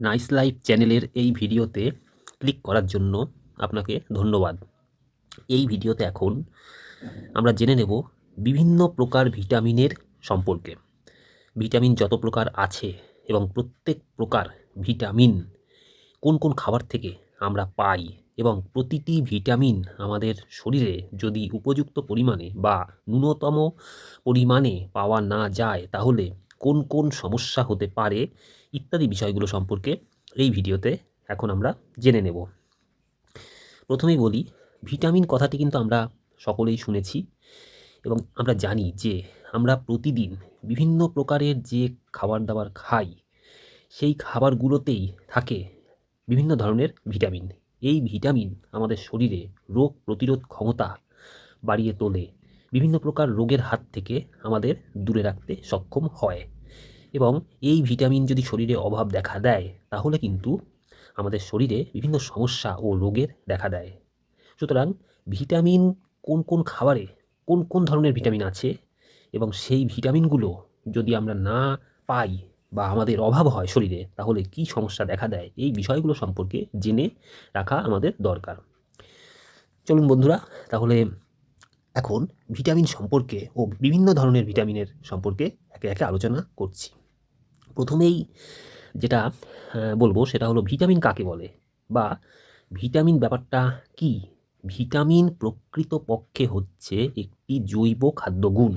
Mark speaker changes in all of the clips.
Speaker 1: Nice life চ্যানেলের এই ভিডিওতে ক্লিক করার জন্য আপনাকে ধন্যবাদ। এই ভিডিওতে এখন আমরা জেনে নেব বিভিন্ন প্রকার ভিটামিনের সম্পর্কে। ভিটামিন যত প্রকার আছে এবং প্রত্যেক প্রকার ভিটামিন কোন কোন খাবার থেকে আমরা পাই এবং প্রতিটি ভিটামিন আমাদের শরীরে যদি উপযুক্ত পরিমাণে বা ন্যূনতম পরিমাণে পাওয়া না যায় তাহলে কোন কোন সমস্যা হতে পারে ইত্যাদি বিষয়গুলো সম্পর্কে এই ভিডিওতে এখন আমরা জেনে নেব। প্রথমেই বলি, ভিটামিন কথাটি কিন্তু আমরা সকলেই শুনেছি এবং আমরা জানি যে আমরা প্রতিদিন বিভিন্ন প্রকারের যে খাবার দাবার খাই, সেই খাবারগুলোতেই থাকে বিভিন্ন ধরনের ভিটামিন। এই ভিটামিন আমাদের শরীরে রোগ প্রতিরোধ ক্ষমতা বাড়িয়ে তোলে। বিভিন্ন প্রকার রোগের হাত থেকে আমাদের দূরে রাখতে সক্ষম হয়। এবং এই ভিটামিন যদি শরীরে অভাব দেখা দেয়, তাহলে কিন্তু আমাদের শরীরে বিভিন্ন সমস্যা ও রোগের দেখা দেয়। সুতরাং ভিটামিন কোন কোন খাবারে কোন কোন ধরনের ভিটামিন আছে এবং সেই ভিটামিনগুলো যদি আমরা না পাই বা আমাদের অভাব হয় শরীরে, তাহলে কি সমস্যা দেখা দেয়? এই বিষয়গুলো সম্পর্কে জেনে রাখা আমাদের দরকার। চলুন বন্ধুরা, তাহলে এখন ভিটামিন সম্পর্কে ও বিভিন্ন ধরনের ভিটামিনের সম্পর্কে একে একে আলোচনা করছি। প্রথমেই যেটা বলব সেটা হলো ভিটামিন কাকে বলে বা ভিটামিন ব্যাপারটা কি? ভিটামিন প্রকৃতপক্ষে হচ্ছে একটি জৈব খাদ্যগুণ।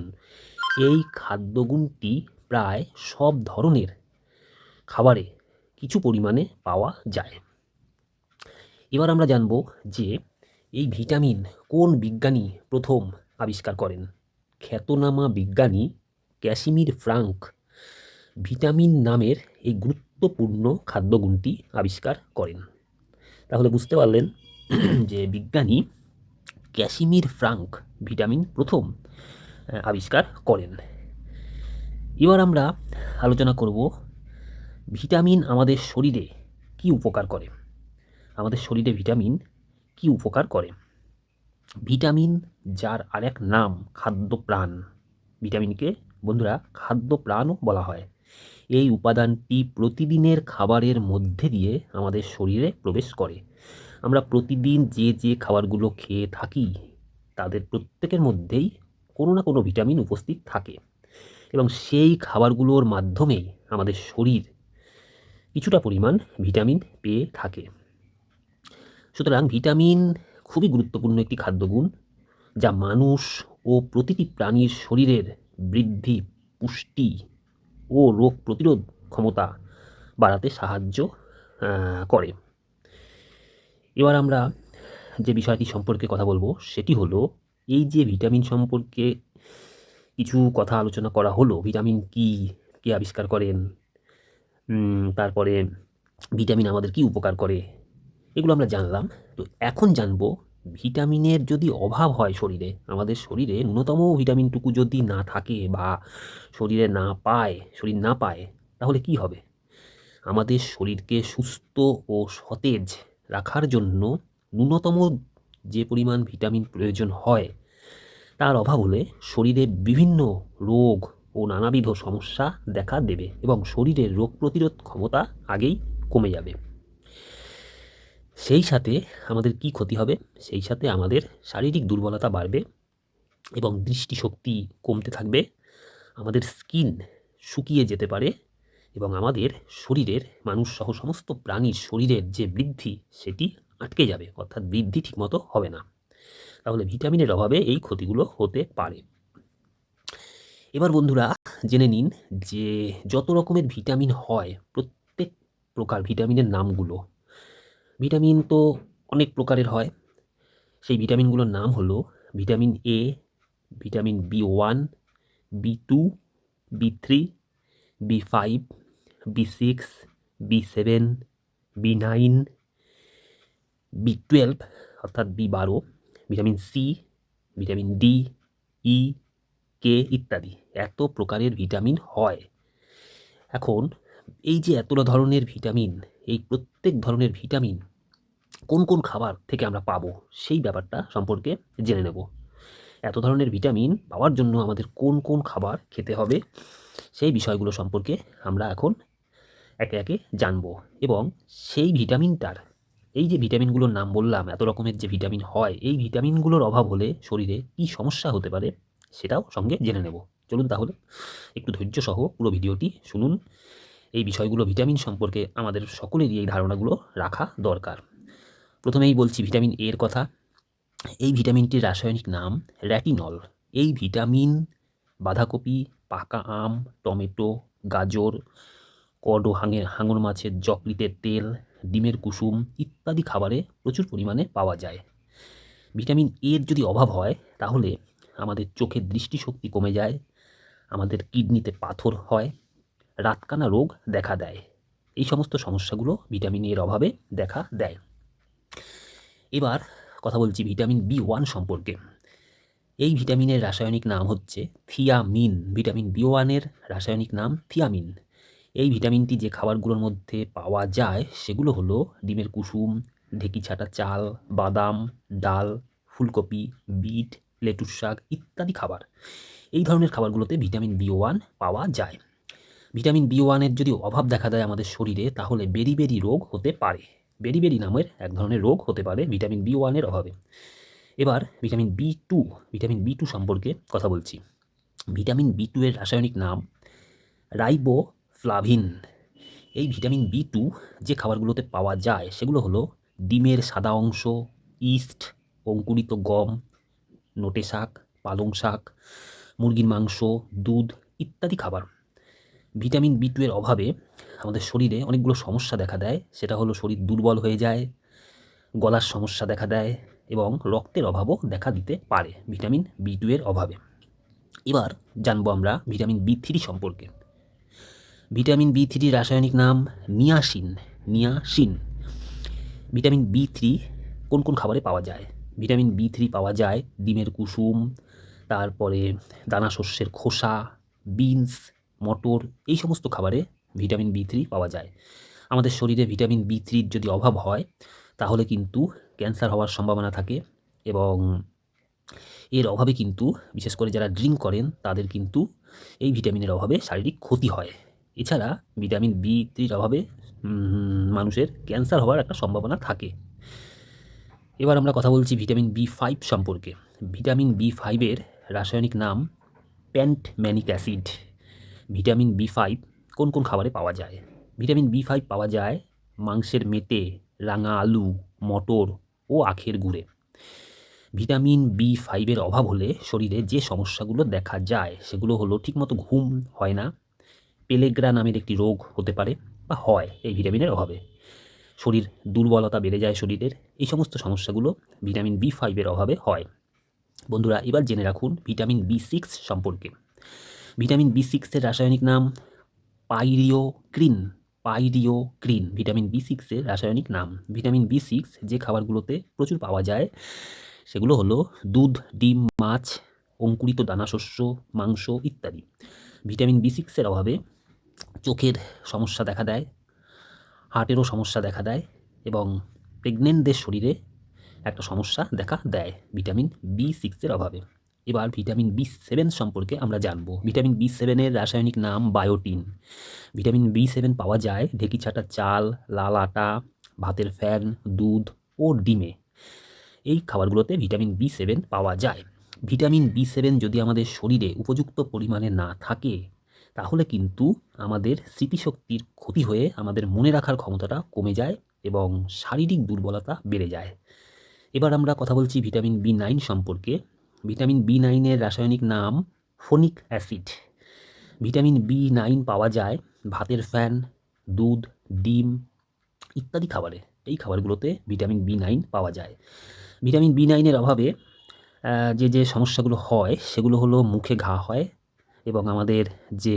Speaker 1: এই খাদ্যগুণটি প্রায় সব ধরনের খাবারে কিছু পরিমাণে পাওয়া যায়। এবার আমরা জানব যে এই ভিটামিন কোন বিজ্ঞানী প্রথম আবিষ্কার করেন? খ্যাতনামা বিজ্ঞানী ক্যাসিমির ফ্রাঙ্ক। ভিটামিন নামের এই গুরুত্বপূর্ণ খাদ্যগুণটি আবিষ্কার করেন। তাহলে বুঝতে পারলেন যে বিজ্ঞানী ক্যাসিমির ফ্রাঙ্ক ভিটামিন প্রথম আবিষ্কার করেন। এবার আমরা আলোচনা করব ভিটামিন আমাদের শরীরে কি উপকার করে? আমাদের শরীরে ভিটামিন কি উপকার করে? ভিটামিন, যার আরেক নাম খাদ্যপ্রাণ। ভিটামিনকে, বন্ধুরা, খাদ্যপ্রাণও বলা হয়। এই উপাদানটি প্রতিদিনের খাবারের মধ্যে দিয়ে আমাদের শরীরে প্রবেশ করে। আমরা প্রতিদিন যে যে খাবারগুলো খেয়ে থাকি, তাদের প্রত্যেকের মধ্যেই কোনো না কোনো ভিটামিন উপস্থিত থাকে। এবং সেই খাবারগুলোর মাধ্যমেই আমাদের শরীর কিছুটা পরিমাণ ভিটামিন পেয়ে থাকে। সুতরাং ভিটামিন খুবই গুরুত্বপূর্ণ একটি খাদ্যগুণ, যা মানুষ ও প্রতিটি প্রাণীর শরীরের বৃদ্ধি, পুষ্টি ও রোগ প্রতিরোধ ক্ষমতা বাড়াতে সাহায্য করে। এবার আমরা যে বিষয়টি সম্পর্কে কথা বলব, সেটি হলো এই যে ভিটামিন সম্পর্কে কিছু কথা আলোচনা করা হলো, ভিটামিন কি, কে আবিষ্কার করেন তারপরে ভিটামিন আমাদের কি উপকার করে এগুলো আমরা জানলাম। তো এখন জানব, ভিটামিনের যদি অভাব হয় শরীরে, আমাদের শরীরে ন্যূনতম ভিটামিনটুকু যদি না থাকে বা শরীরে না পায়, শরীর না পায়, তাহলে কি হবে? আমাদের শরীরকে সুস্থ ও সতেজ রাখার জন্য ন্যূনতম যে পরিমাণ ভিটামিন প্রয়োজন হয়, তার অভাব হলে শরীরে বিভিন্ন রোগ ও নানাবিধ সমস্যা দেখা দেবে এবং শরীরের রোগ প্রতিরোধ ক্ষমতা আগেই কমে যাবে। সেই সাথে আমাদের কি ক্ষতি হবে? সেই সাথে আমাদের শারীরিক দুর্বলতা বাড়বে এবং দৃষ্টিশক্তি কমতে থাকবে। আমাদের স্কিন শুকিয়ে যেতে পারে এবং আমাদের শরীরের মানুষ সহ সমস্ত প্রাণীর শরীরের যে বৃদ্ধি, সেটি আটকে যাবে। অর্থাৎ বৃদ্ধি ঠিকমতো হবে না। তাহলে ভিটামিনের অভাবে এই ক্ষতিগুলো হতে পারে। এবার বন্ধুরা, জেনে নিন যে যত রকমের ভিটামিন হয়, প্রত্যেক প্রকার ভিটামিনের নামগুলো ভিটামিন তো অনেক প্রকারের হয়। সেই ভিটামিনগুলোর নাম হলো vitamin A vitamin B one B two B three B five B six B seven B nine B twelve অর্থাৎ বি বারো vitamin C vitamin D E K ইত্যাদি। এত প্রকারের ভিটামিন হয়। এখন এই যে এতটা ধরনের ভিটামিন এই প্রত্যেক ধরনের ভিটামিন কোন কোন খাবার থেকে আমরা পাবো, সেই ব্যাপারটা সম্পর্কে জেনে নেব। এত ধরনের ভিটামিন পাওয়ার জন্য আমাদের কোন কোন খাবার খেতে হবে, সেই বিষয়গুলো সম্পর্কে আমরা এখন একে একে জানব এবং সেই ভিটামিনটার, এই যে ভিটামিনগুলোর নাম বললাম, এত রকমের যে ভিটামিন হয়, এই ভিটামিনগুলোর অভাব হলে শরীরে কী সমস্যা হতে পারে সেটাও সঙ্গে জেনে নেব। চলুন তাহলে একটু ধৈর্য সহ পুরো ভিডিওটি শুনুন। এই বিষয়গুলো ভিটামিন সম্পর্কে আমাদের সকলেরই এই ধারণাগুলো রাখা দরকার। প্রথমেই বলছি ভিটামিন এর কথা। এই ভিটামিনটির রাসায়নিক নাম র্যাটিনল এই ভিটামিন বাঁধাকপি, পাকা আম, টমেটো, গাজর কড ও হাঙের হাঙর মাছের যকৃতের তেল, ডিমের কুসুম ইত্যাদি খাবারে প্রচুর পরিমাণে পাওয়া যায়। ভিটামিন এর যদি অভাব হয়, তাহলে আমাদের চোখের দৃষ্টিশক্তি কমে যায়, আমাদের কিডনিতে পাথর হয় রাতকানা রোগ দেখা দেয়। এই সমস্ত সমস্যাগুলো ভিটামিন এর অভাবে দেখা দেয়। এবার কথা বলছি ভিটামিন বি ওয়ান সম্পর্কে। এই ভিটামিনের রাসায়নিক নাম হচ্ছে থিয়ামিন। ভিটামিন বি ওয়ানের রাসায়নিক নাম থিয়ামিন। এই ভিটামিনটি যে খাবারগুলোর মধ্যে পাওয়া যায় সেগুলো হলো ডিমের কুসুম, ঢেকি ছাটা চাল, বাদাম, ডাল, ফুলকপি, বিট, লেটুস শাক ইত্যাদি খাবার। এই ধরনের খাবারগুলোতে ভিটামিন বি ওয়ান পাওয়া যায়। ভিটামিন বি ওয়ানের যদি অভাব দেখা দেয় আমাদের শরীরে, তাহলে বেরি রোগ হতে পারে। বেরি নামের এক ধরনের রোগ হতে পারে ভিটামিন বি ওয়ানের অভাবে। এবার vitamin B two vitamin B two সম্পর্কে কথা বলছি। ভিটামিন বি টু এর রাসায়নিক নাম রাইবো ফ্লাভিন এই ভিটামিন বি টু যে খাবারগুলোতে পাওয়া যায়, সেগুলো হলো ডিমের সাদা অংশ, ইস্ট, অঙ্কুরিত গম, নোটে শাক, পালং শাক, মুরগির মাংস, দুধ ইত্যাদি খাবার। ভিটামিন বি টু এর অভাবে আমাদের শরীরে অনেকগুলো সমস্যা দেখা দেয়। সেটা হলো শরীর দুর্বল হয়ে যায়, গলার সমস্যা দেখা দেয় এবং রক্তের অভাবও দেখা দিতে পারে ভিটামিন বি টু এর অভাবে। এবার জানব আমরা ভিটামিন বি থ্রি সম্পর্কে। ভিটামিন বি থ্রির রাসায়নিক নাম niacin niacin. Vitamin B three কোন কোন খাবারে পাওয়া যায়? ভিটামিন বি থ্রি পাওয়া যায় ডিমের কুসুম, তারপরে দানা শস্যের খোসা, বিনস মটর, এই সমস্ত খাবারে ভিটামিন বি থ্রি পাওয়া যায়। আমাদের শরীরে ভিটামিন বি থ্রির যদি অভাব হয়, তাহলে কিন্তু ক্যান্সার হওয়ার সম্ভাবনা থাকে এবং এর অভাবে কিন্তু, বিশেষ করে যারা ড্রিঙ্ক করেন, তাদের কিন্তু এই ভিটামিনের অভাবে শারীরিক ক্ষতি হয়। এছাড়া ভিটামিন বি থ্রির অভাবে মানুষের ক্যান্সার হওয়ার একটা সম্ভাবনা থাকে। এবার আমরা কথা বলছি ভিটামিন বি ফাইভ সম্পর্কে। ভিটামিন বি ফাইভের রাসায়নিক নাম pantothenic acid. Vitamin B five কোন কোন খাবারে পাওয়া যায়? ভিটামিন বি ফাইভ পাওয়া যায় মাংসের মেটে, রাঙা আলু, মটর ও আখের গুঁড়ে। ভিটামিন বি ফাইভের অভাব হলে শরীরে যে সমস্যাগুলো দেখা যায় সেগুলো হলো ঠিকমতো ঘুম হয় না পেলেগ্রা নামের একটি রোগ হতে পারে বা হয় এই ভিটামিনের অভাবে। শরীর দুর্বলতা বেড়ে যায় শরীরের, এই সমস্ত সমস্যাগুলো ভিটামিন বি ফাইভের অভাবে হয়। বন্ধুরা, এবার জেনে রাখুন ভিটামিন বি সিক্স সম্পর্কে। ভিটামিন বি সিক্সের রাসায়নিক নাম পাইরিওক্রিন পাইরিওক্রিন, ভিটামিন বি সিক্সের রাসায়নিক নাম। ভিটামিন বি সিক্স যে খাবারগুলোতে প্রচুর পাওয়া যায়, সেগুলো হলো দুধ, ডিম, মাছ, অঙ্কুরিত দানাশস্য মাংস ইত্যাদি। ভিটামিন বি সিক্সের অভাবে চোখের সমস্যা দেখা দেয়, হার্টেরও সমস্যা দেখা দেয় এবং প্রেগনেন্টদের শরীরে একটা সমস্যা দেখা দেয় ভিটামিন বি সিক্সের অভাবে। এবার ভিটামিন বি সেভেন সম্পর্কে আমরা জানব। ভিটামিন বি সেভেনের রাসায়নিক নাম বায়োটিন। ভিটামিন বি সেভেন পাওয়া যায় ঢেকি ছাটা চাল, লাল আটা, ভাতের ফ্যান, দুধ ও ডিমে। এই খাবারগুলোতে ভিটামিন বি সেভেন পাওয়া যায়। ভিটামিন বি সেভেন যদি আমাদের শরীরে উপযুক্ত পরিমাণে না থাকে, তাহলে কিন্তু আমাদের স্মৃতিশক্তির ক্ষতি হয়ে আমাদের মনে রাখার ক্ষমতাটা কমে যায় এবং শারীরিক দুর্বলতা বেড়ে যায়। এবার আমরা কথা বলছি ভিটামিন বি নাইন সম্পর্কে। ভিটামিন বি নাইনের রাসায়নিক নাম folic acid. Vitamin B nine পাওয়া যায় ভাতের ফ্যান, দুধ, ডিম ইত্যাদি খাবারে। এই খাবারগুলোতে ভিটামিন বি নাইন পাওয়া যায়। ভিটামিন বি নাইনের অভাবে যে যে সমস্যাগুলো হয়, সেগুলো হলো মুখে ঘা হয় এবং আমাদের যে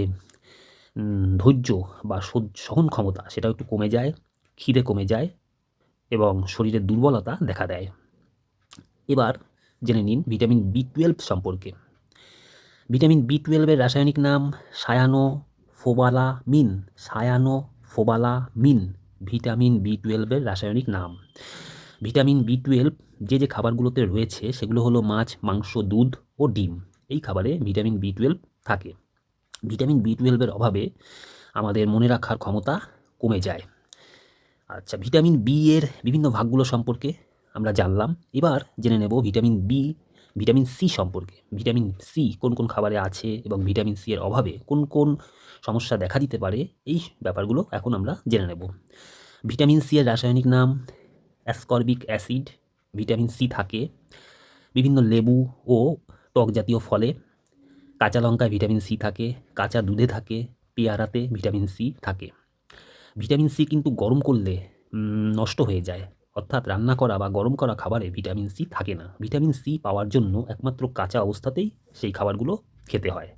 Speaker 1: ধৈর্য বা সহন ক্ষমতা, সেটাও একটু কমে যায়, খিদে কমে যায় এবং শরীরের দুর্বলতা দেখা দেয়। এবার জেনে নিন ভিটামিন বি টুয়েলভ সম্পর্কে। ভিটামিন বি টুয়েলভের রাসায়নিক নাম cyanocobalamin cyanocobalamin vitamin B টুয়েলভের রাসায়নিক নাম। ভিটামিন বি টুয়েলভ যে যে খাবারগুলোতে রয়েছে সেগুলো হলো মাছ, মাংস, দুধ ও ডিম। এই খাবারে ভিটামিন বি টুয়েলভ থাকে। ভিটামিন বি টুয়েলভের অভাবে আমাদের মনে রাখার ক্ষমতা কমে যায়। আচ্ছা ভিটামিন বি এর বিভিন্ন ভাগগুলো সম্পর্কে আমরা জানলাম। এবার জেনে নেব ভিটামিন বি ভিটামিন সি সম্পর্কে। ভিটামিন সি কোন কোন খাবারে আছে এবং ভিটামিন সি এর অভাবে কোন কোন সমস্যা দেখা দিতে পারে, এই ব্যাপারগুলো এখন আমরা জেনে নেব। ভিটামিন সি এর রাসায়নিক নাম অ্যাসকর্বিক অ্যাসিড ভিটামিন সি থাকে। বিভিন্ন লেবু ও টক জাতীয় ফলে কাঁচা লঙ্কায় ভিটামিন সি থাকে, কাঁচা দুধে থাকে, পেয়ারাতে ভিটামিন সি থাকে। ভিটামিন সি কিন্তু গরম করলে নষ্ট হয়ে যায়। অর্থাৎ রান্না করা বা গরম করা খাবারে ভিটামিন সি থাকে না। ভিটামিন সি পাওয়ার জন্য একমাত্র কাঁচা অবস্থাতেই সেই খাবারগুলো খেতে হয়।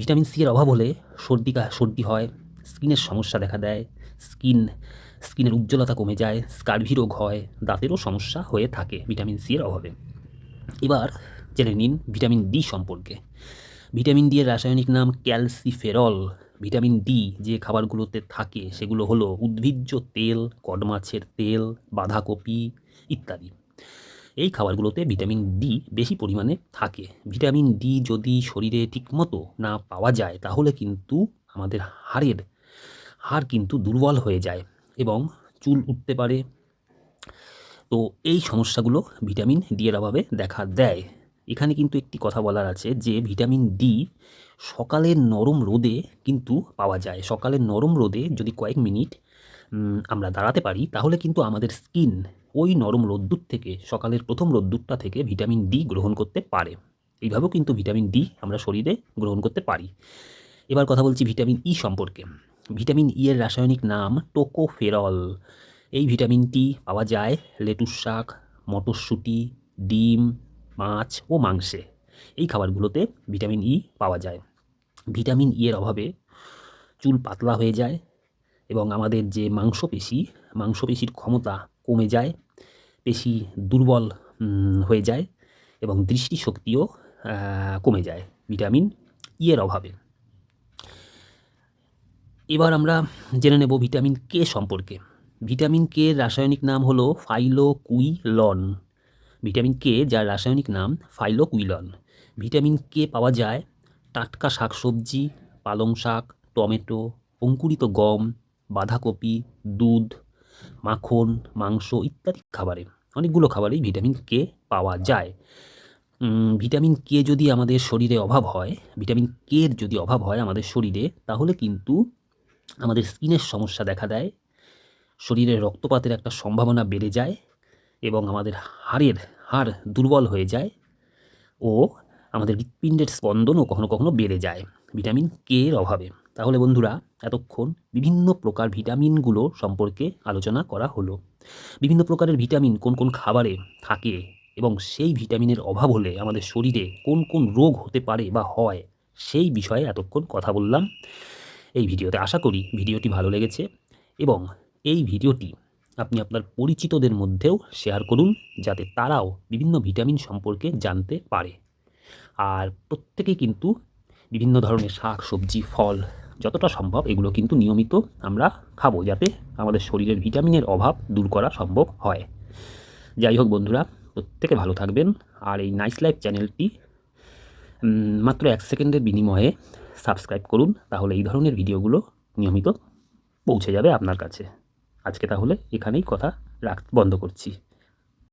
Speaker 1: ভিটামিন সি এর অভাব হলে সর্দি সর্দি হয়, স্কিনের সমস্যা দেখা দেয়, স্কিন, স্কিনের উজ্জ্বলতা কমে যায়, স্কার্ভি রোগ হয়, দাঁতেরও সমস্যা হয়ে থাকে ভিটামিন সি এর অভাবে। এবার জেনে নিন ভিটামিন ডি সম্পর্কে। ভিটামিন ডি এর রাসায়নিক নাম ক্যালসিফেরল। ভিটামিন ডি যে খাবারগুলোতে থাকে, সেগুলো হলো উদ্ভিজ্জ তেল কড মাছের তেল, বাঁধাকপি ইত্যাদি। এই খাবারগুলোতে ভিটামিন ডি বেশি পরিমাণে থাকে। ভিটামিন ডি যদি শরীরে ঠিকমতো না পাওয়া যায়, তাহলে কিন্তু আমাদের হাড়ের হাড় কিন্তু দুর্বল হয়ে যায় এবং চুল উঠতে পারে। তো এই সমস্যাগুলো ভিটামিন ডি এর অভাবে দেখা দেয়। এখানে কিন্তু একটি কথা বলার আছে যে, ভিটামিন ডি সকালের নরম রোদে কিন্তু পাওয়া যায়। সকালের নরম রোদে যদি কয়েক মিনিট আমরা দাঁড়াতে পারি, তাহলে কিন্তু আমাদের স্কিন ওই নরম রোদ্দুর থেকে, সকালের প্রথম রোদ্দুরটা থেকে ভিটামিন ডি গ্রহণ করতে পারে। এইভাবেও কিন্তু ভিটামিন ডি আমরা শরীরে গ্রহণ করতে পারি। এবার কথা বলছি ভিটামিন ই সম্পর্কে। ভিটামিন ই এর রাসায়নিক নাম টোকোফেরল। এই ভিটামিনটি পাওয়া যায় লেটুস শাক, মটরশুঁটি, ডিম, মাছ ও মাংসে। এই খাবারগুলোতে ভিটামিন ই পাওয়া যায়। ভিটামিন ই এর অভাবে চুল পাতলা হয়ে যায় এবং আমাদের যে মাংসপেশি, মাংসপেশির ক্ষমতা কমে যায়, পেশি দুর্বল হয়ে যায় এবং দৃষ্টিশক্তিও কমে যায় ভিটামিন ই এর অভাবে। এবার আমরা জেনে নেব ভিটামিন কে সম্পর্কে। ভিটামিন কে রাসায়নিক নাম হলো ফাইলোকুইলন ভিটামিন কে যার রাসায়নিক নাম ফাইলোকুইলন ভিটামিন কে পাওয়া যায় টাটকা শাকসবজি, পালং শাক, টমেটো, অঙ্কুরিত গম, বাঁধাকপি, দুধ, মাখন, মাংস ইত্যাদি খাবারে। অনেকগুলো খাবারেই ভিটামিন কে পাওয়া যায়। ভিটামিন কে যদি আমাদের শরীরে অভাব হয়, ভিটামিন কে এর যদি অভাব হয় আমাদের শরীরে, তাহলে কিন্তু আমাদের স্কিনের সমস্যা দেখা দেয়, শরীরে রক্তপাতের একটা সম্ভাবনা বেড়ে যায় এবং আমাদের হাড়ের হাড় দুর্বল হয়ে যায় ও আমাদের হৃৎপিণ্ডের স্পন্দনও কখনো কখনো বেড়ে যায়, ভিটামিন কে এর অভাবে। তাহলে বন্ধুরা, এতক্ষণ বিভিন্ন প্রকার ভিটামিনগুলো সম্পর্কে আলোচনা করা হলো। বিভিন্ন প্রকারের ভিটামিন কোন কোন খাবারে থাকে এবং সেই ভিটামিনের অভাব হলে আমাদের শরীরে কোন কোন রোগ হতে পারে বা হয়, সেই বিষয়ে এতক্ষণ কথা বললাম। এই ভিডিওতে আশা করি ভিডিওটি ভালো লেগেছে এবং এই ভিডিওটি আপনি আপনার পরিচিতদের মধ্যেও শেয়ার করুন, যাতে তারাও বিভিন্ন ভিটামিন সম্পর্কে জানতে পারে। আর প্রত্যেকেই কিন্তু বিভিন্ন ধরনের শাক, সবজি, ফল যতটা সম্ভব এগুলো কিন্তু নিয়মিত আমরা খাব যাতে আমাদের শরীরের ভিটামিনের অভাব দূর করা সম্ভব হয়। যাই হোক বন্ধুরা, প্রত্যেকে ভালো থাকবেন। আর এই নাইস লাইফ চ্যানেলটি মাত্র এক সেকেন্ডের বিনিময়ে সাবস্ক্রাইব করুন, তাহলে এই ধরনের ভিডিওগুলো নিয়মিত পৌঁছে যাবে আপনার কাছে। আজকে তাহলে এখানেই কথা রাখ, বন্ধ করছি।